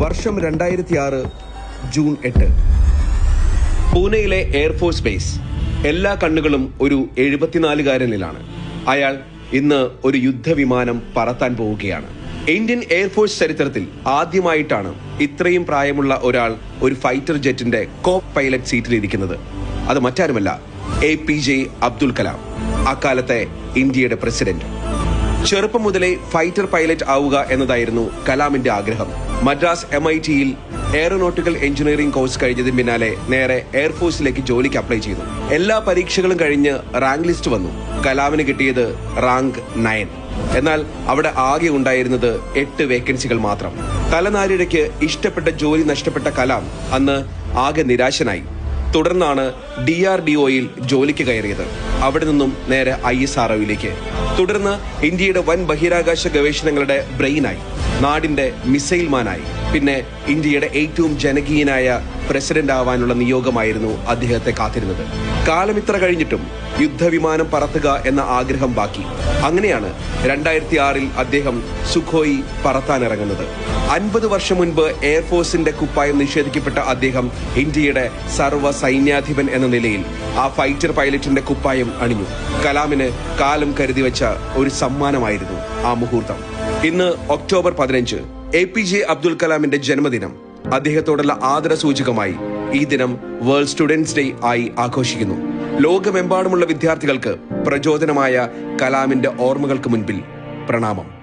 വർഷം രണ്ടായിരത്തി ആറ് ജൂൺ എട്ട്. പൂനെയിലെ എയർഫോഴ്സ് ബേസ് എല്ലാ കണ്ണുകളും ഒരു എഴുപത്തിനാലുകാരനിലാണ്. അയാൾ ഇന്ന് ഒരു യുദ്ധവിമാനം പറത്താൻ പോവുകയാണ്. ഇന്ത്യൻ എയർഫോഴ്സ് ചരിത്രത്തിൽ ആദ്യമായിട്ടാണ് ഇത്രയും പ്രായമുള്ള ഒരാൾ ഒരു ഫൈറ്റർ ജെറ്റിന്റെ കോ പൈലറ്റ് സീറ്റിൽ ഇരിക്കുന്നത് അത് മറ്റാരുമല്ല A P J Abdul Kalam അക്കാലത്തെ ഇന്ത്യയുടെ പ്രസിഡന്റ് ചെറുപ്പം മുതലേ ഫൈറ്റർ പൈലറ്റ് ആവുക എന്നതായിരുന്നു കലാമിന്റെ ആഗ്രഹം. മദ്രാസ് എം ഐ ടിയിൽ എയറോനോട്ടിക്കൽ എഞ്ചിനീയറിംഗ് കോഴ്സ് കഴിഞ്ഞതിന് പിന്നാലെ നേരെ എയർഫോഴ്സിലേക്ക് ജോലിക്ക് അപ്ലൈ ചെയ്തു. എല്ലാ പരീക്ഷകളും കഴിഞ്ഞ് റാങ്ക് ലിസ്റ്റ് വന്നു. കലാമിന് കിട്ടിയത് റാങ്ക് നയൻ എന്നാൽ അവിടെ ആകെ ഉണ്ടായിരുന്നത് എട്ട് വേക്കൻസികൾ മാത്രം. തലനാരിഴയ്ക്ക് ഇഷ്ടപ്പെട്ട ജോലി നഷ്ടപ്പെട്ട കലാം അന്ന് ആകെ നിരാശനായി. തുടർന്നാണ് ഡി ആർ ഡി ഒയിൽ ജോലിക്ക് കയറിയത്. അവിടെ നിന്നും നേരെ ഐ എസ് ആർ ഒയിലേക്ക്. തുടർന്ന് ഇന്ത്യയുടെ വൻ ബഹിരാകാശ ഗവേഷണങ്ങളുടെ ബ്രെയിനായി നാടിന്റെ മിസൈൽ മാനായി പിന്നെ ഇന്ത്യയുടെ ഏറ്റവും ജനകീയനായ പ്രസിഡന്റ് ആവാനുള്ള നിയോഗമായിരുന്നു അദ്ദേഹത്തെ കാത്തിരുന്നത്. കാലമിത്ര കഴിഞ്ഞിട്ടും യുദ്ധവിമാനം പറത്തുക എന്ന ആഗ്രഹം ബാക്കി. അങ്ങനെയാണ് രണ്ടായിരത്തി ആറിൽ അദ്ദേഹം സുഖോയി പറത്താനിറങ്ങുന്നത്. അൻപത് വർഷം മുൻപ് എയർഫോഴ്സിന്റെ കുപ്പായം നിഷേധിക്കപ്പെട്ട അദ്ദേഹം ഇന്ത്യയുടെ സർവ സൈന്യാധിപൻ എന്ന നിലയിൽ ആ ഫൈറ്റർ പൈലറ്റിന്റെ കുപ്പായം അണിഞ്ഞു. കലാമിന് കാലം കരുതി വെച്ച ഒരു സമ്മാനമായിരുന്നു ആ മുഹൂർത്തം. ഇന്ന് ഒക്ടോബർ പതിനഞ്ച് എ പി ജെ അബ്ദുൽ കലാമിന്റെ ജന്മദിനം അദ്ദേഹത്തോടുള്ള ആദര സൂചകമായി ഈ ദിനം വേൾഡ് സ്റ്റുഡൻസ് ഡേ ആയി ആഘോഷിക്കുന്നു. ലോകമെമ്പാടുമുള്ള വിദ്യാർത്ഥികൾക്ക് പ്രചോദനമായ കലാമിന്റെ ഓർമ്മകൾക്ക് മുൻപിൽ പ്രണാമം.